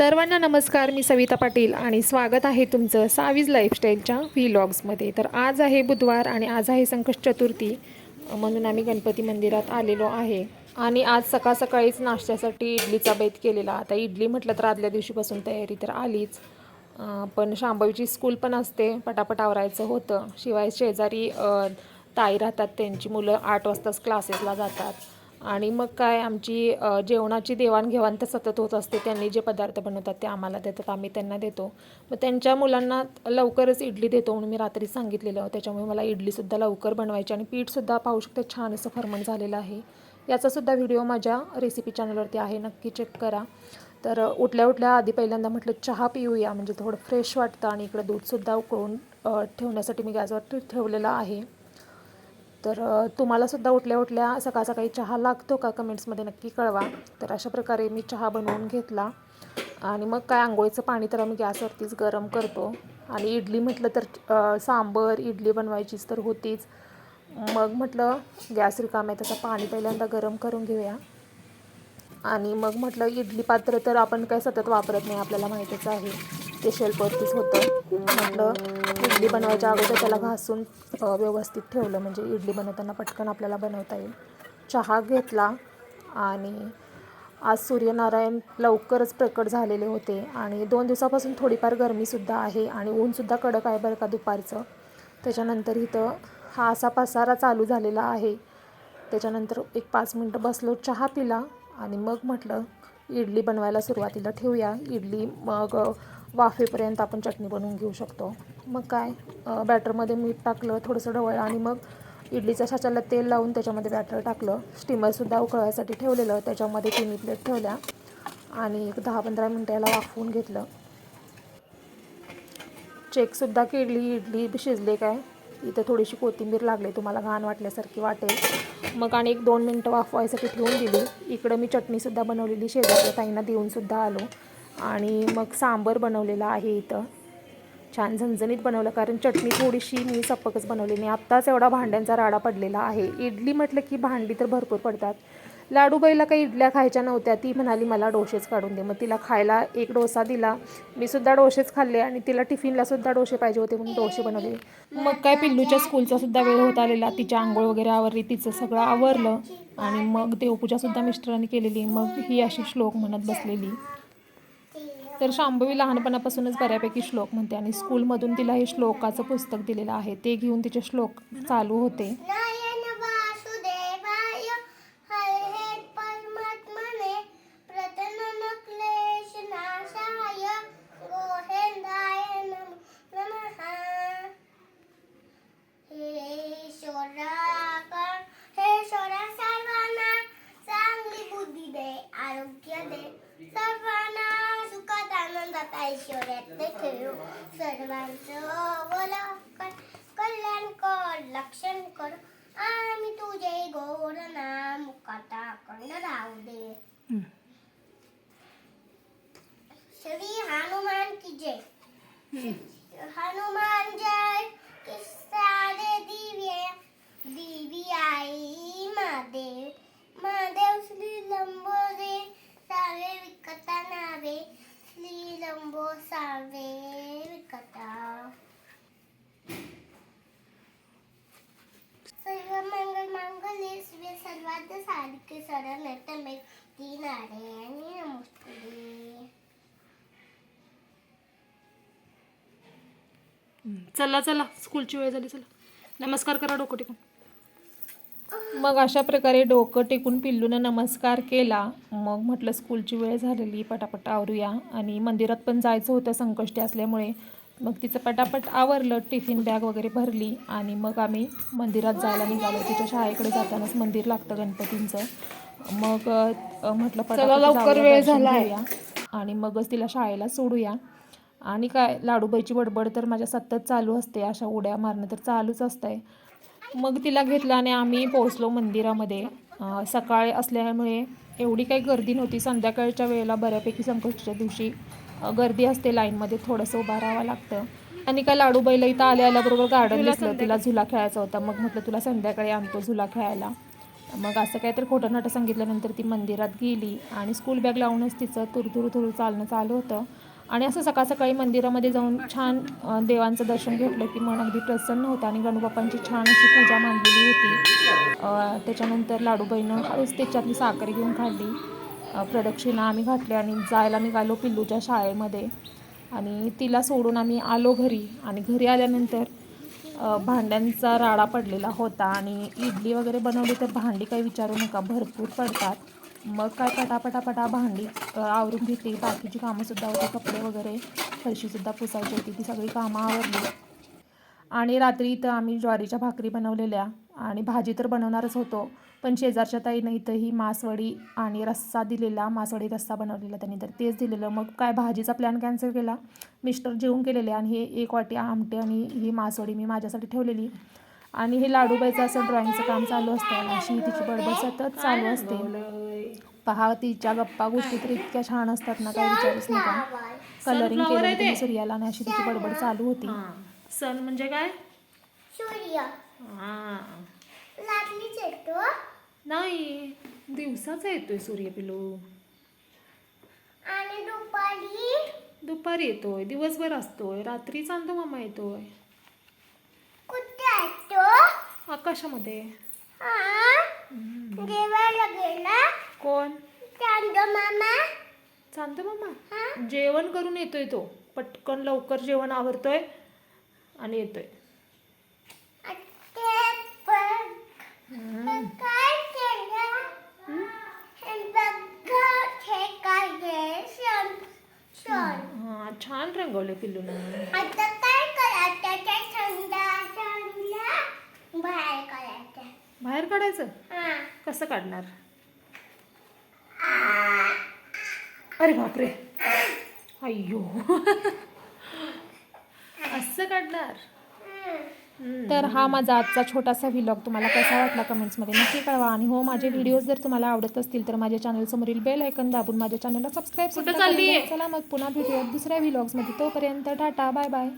सर्वांना नमस्कार मी सविता पाटील आणि स्वागत आहे तुमचं सावीज लाईफस्टाईलच्या व्हिलॉग्समध्ये. तर आज आहे बुधवार आणि आज आहे संकष्ट चतुर्थी म्हणून आम्ही गणपती मंदिरात आलेलो आहे. आणि आज सकाळ सकाळीच नाश्त्यासाठी इडलीचा बेत केलेला. आता इडली म्हटलं तर आदल्या दिवशीपासून तयारी तर आलीच. पण शांभवीची स्कूल पण असते पटापट आवरायचं होतं. शिवाय शेजारी ताई राहतात त्यांची मुलं आठ वाजताच क्लासेसला जातात. आणि मग काय आमची जेवणाची देवाणघेवाण तर सतत होत असते. त्यांनी जे पदार्थ बनवतात ते आम्हाला देतात आम्ही त्यांना देतो. मग त्यांच्या मुलांना लवकरच इडली देतो म्हणून मी रात्री सांगितलेलं. त्याच्यामुळे मला इडलीसुद्धा लवकर बनवायची आणि पीठसुद्धा पाहू शकते छान असं फर्मंट झालेलं आहे. याचासुद्धा व्हिडिओ माझ्या रेसिपी चॅनलवरती आहे नक्की चेक करा. तर उठल्या उठल्या आधी पहिल्यांदा म्हटलं चहा पिऊया म्हणजे थोडं फ्रेश वाटतं आणि इकडं दूधसुद्धा उकळून ठेवण्यासाठी मी गॅसवर ठेवलेलं आहे. तर तुम्हालासुद्धा उठल्या उठल्या सकाळ सकाळी चहा लागतो का? कमेंट्समध्ये नक्की कळवा. तर अशा प्रकारे मी चहा बनवून घेतला. आणि मग काय आंघोळीचं पाणी तर आम्ही गॅसवरतीच गरम करतो. आणि इडली म्हटलं तर सांबर इडली बनवायचीच तर होतीच. मग म्हटलं गॅस रिकाम आहे त्याचं पाणी पहिल्यांदा गरम करून घेऊया. आणि मग म्हटलं इडली पात्र तर आपण काय सतत वापरत नाही आपल्याला माहितीच आहे. ते शेल्फवरतीच होतं. म्हटलं इडली बनवायच्या अगोदर त्याला घासून व्यवस्थित ठेवलं. म्हणजे इडली बनवताना पटकन आपल्याला बनवता येईल. चहा घेतला आणि आज सूर्यनारायण लवकरच प्रकट झालेले होते. आणि दोन दिवसापासून थोडीफार गरमीसुद्धा आहे आणि ऊनसुद्धा कडक आहे बरं का दुपारचं. त्याच्यानंतर इथं हा असा पसारा चालू झालेला आहे. त्याच्यानंतर एक पाच मिनटं बसलो चहा पिला आणि मग म्हटलं इडली बनवायला सुरुवातीला ठेवूया. इडली मग वाफेपर्यंत आपण चटणी बनवून घेऊ शकतो. मग काय बॅटरमध्ये मीठ टाकलं थोडंसं ढवळलं आणि मग इडलीच्या साच्याला तेल लावून त्याच्यामध्ये बॅटर टाकलं. स्टीमरसुद्धा उकळायसाठी ठेवलेलं त्याच्यामध्ये तिन्ही प्लेट ठेवल्या आणि एक दहा पंधरा मिनटं याला वाफवून घेतलं. चेकसुद्धा केली इडली शिजले काय? इथं थोडीशी कोथिंबीर लागली तुम्हाला घाण वाटल्यासारखी वाटेल. मग आणि एक दोन मिनटं वाफवायसाठी ठेवून दिली. इकडं मी चटणीसुद्धा बनवलेली शेजारच्या ताईंना देऊनसुद्धा आलो. आणि मग सांबर बनवलेलं आहे इथं. छान झणझणीत बनवलं कारण चटणी थोडीशी मी सपकच बनवली नाही आत्ताच एवढा भांड्यांचा राडा पडलेला आहे. इडली म्हटलं की भांडी तर भरपूर पडतात. लाडूबाईला काही इडल्या खायच्या नव्हत्या ती म्हणाली मला डोसेच काढून दे. मग तिला खायला एक डोसा दिला. मी सुद्धा डोसेच खाल्ले आणि तिला टिफिनला सुद्धा डोसे पाहिजे होते म्हणून डोसे बनवले. मग काय पिल्लूच्या स्कूलचा सुद्धा वेळ होत आलेला तिच्या आंघोळ वगैरे आवरली तिचं सगळं आवरलं आणि मग देवपूजासुद्धा मिस्टरांनी केलेली. मग ही अशी श्लोक म्हणत बसलेली. तर शांभवी लहानपणापासूनच बऱ्यापैकी श्लोक म्हणते आणि स्कूलमधून तिला हे श्लोकाचं पुस्तक दिलेलं आहे. ते घेऊन तिचे श्लोक चालू होते. हे हे सर्वांना चांगली बुद्धी दे आरोग्य दे सर्वांना ऐश्वर्यात ठेवू सर्वांचं कल्याण कर लक्षण कर. आणि तुझे गोड नाम मुखाता अखंड राहू दे. श्री हनुमान की जय. हनुमान जय. चला चला. स्कूलची वेळ झाली चला. नमस्कार करा डोकं टेकून. मग अशा प्रकारे डोकं टेकून पिल्लूनं नमस्कार केला. मग म्हटलं स्कूलची वेळ झालेली पटापट आवरूया. आणि मंदिरात पण जायचं होतं संकष्टी असल्यामुळे. मग तिचं पटापट आवरलं टिफिन बॅग वगैरे भरली. आणि मग आम्ही मंदिरात जायला निघालो. तिच्या शाळेकडे जातानाच मंदिर लागतं गणपतींचं. मग म्हटलं पटापट लवकर वेळ. घेऊया. आणि मगच तिला शाळेला सोडूया. आणि काय लाडूबाईची बडबड तर माझ्या सतत चालू असते अशा उड्या मारणं तर चालूच असतंय. मग तिला घेतलं आणि आम्ही पोहोचलो मंदिरामध्ये. सकाळ असल्यामुळे एवढी काही गर्दी नव्हती. संध्याकाळच्या वेळेला बऱ्यापैकी संकष्टीच्या दिवशी गर्दी असते लाईनमध्ये थोडंसं उभं राहावं लागतं. आणि काय लाडूबाईला इथं आल्या आल्याबरोबर गार्डन दिसलं तिला झुला खेळायचा होता. मग म्हटलं तुला संध्याकाळी आणतो झुला खेळायला. मग असं काहीतरी खोटं नाटं सांगितल्यानंतर ती मंदिरात गेली आणि स्कूल बॅग लावूनच तिचं तुरतुरू तुरू चालणं चालू होतं. आणि असं सकाळ सकाळी मंदिरामध्ये जाऊन छान देवांचं दर्शन घेतलं की मन अगदी प्रसन्न होतं आणि गणूबापांची छान अशी पूजा मांडलेली होती. त्याच्यानंतर लाडूबाईनं हळूच त्याच्यातली साखर घेऊन खाल्ली. प्रदक्षिणा आम्ही घातली आणि जायला निघालो पिल्लूच्या शाळेमध्ये. आणि तिला सोडून आम्ही आलो घरी आणि घरी आल्यानंतर भांड्यांचा राडा पडलेला होता आणि इडली वगैरे बनवली तर भांडी काही विचारू नका भरपूर पडतात. मग काय पटापटापटा भांडी आवरून घेतली. बाकीची कामंसुद्धा होती. कपडे वगैरे फरशीसुद्धा पुसायची होती. ती सगळी कामं आवरली. आणि रात्री इथं आम्ही ज्वारीच्या भाकरी बनवलेल्या. आणि भाजी तर बनवणारच होतो. पण शेजारच्या ताईनं इथं ही मासवडी आणि रस्सा दिलेला. मासवडी रस्सा बनवलेला त्यांनी. तर तेच दिलेलं. मग काय भाजीचा प्लॅन कॅन्सल केला. मिस्टर जेवून केलेले. आणि हे एक वाटी आमटे आणि ही मासवडी मी माझ्यासाठी ठेवलेली. आणि हे लाडूबाईचं असं ड्रॉइंगचं काम चालू असतं आणि अशी तिची बडबड सतत चालू असते. पहा तिच्या गप्पा गोष्टी तर इतक्या छान असतात ना काय विचारूच नका. कलरिंग केलं सूर्याला आणि अशी तिची बडबड चालू होती. सण म्हणजे काय? सूर्य. नाही दिवसाचा येतोय सूर्यपिलू आणि दुपारी? दुपारी येतोय दिवसभर असतोय रात्री चांदो मामा येतोय. आकाशामध्ये. हा? गेला? कोण? चांदो मामा. चांदो मामा? हा? जेवण करून येतोय तो. पटकन लवकर जेवण आवरतोय आणि येतोय. हे हे हा छान रंगवले पिल्लूनं आता काय करायचं त्या संध्याकाळला बाहेर करायचं बाहेर काढायचं? हा. कसं काढणार? अरे बापरे. अय्यो. असं काढणार? तर हा माझा आजचा छोटासा व्हिलॉग तुम्हाला कसा वाटला कमेंट्समध्ये नक्की कळवा. आणि हो माझे व्हिडिओज जर तुम्हाला आवडत असतील तर माझ्या चॅनल समोरील बेल ऐकन दाबून माझ्या चॅनलला सबस्क्राईब सुद्धा. चला मग पुन्हा भेटूयात दुसऱ्या व्हिलॉग्समध्ये तोपर्यंत टाटा बाय बाय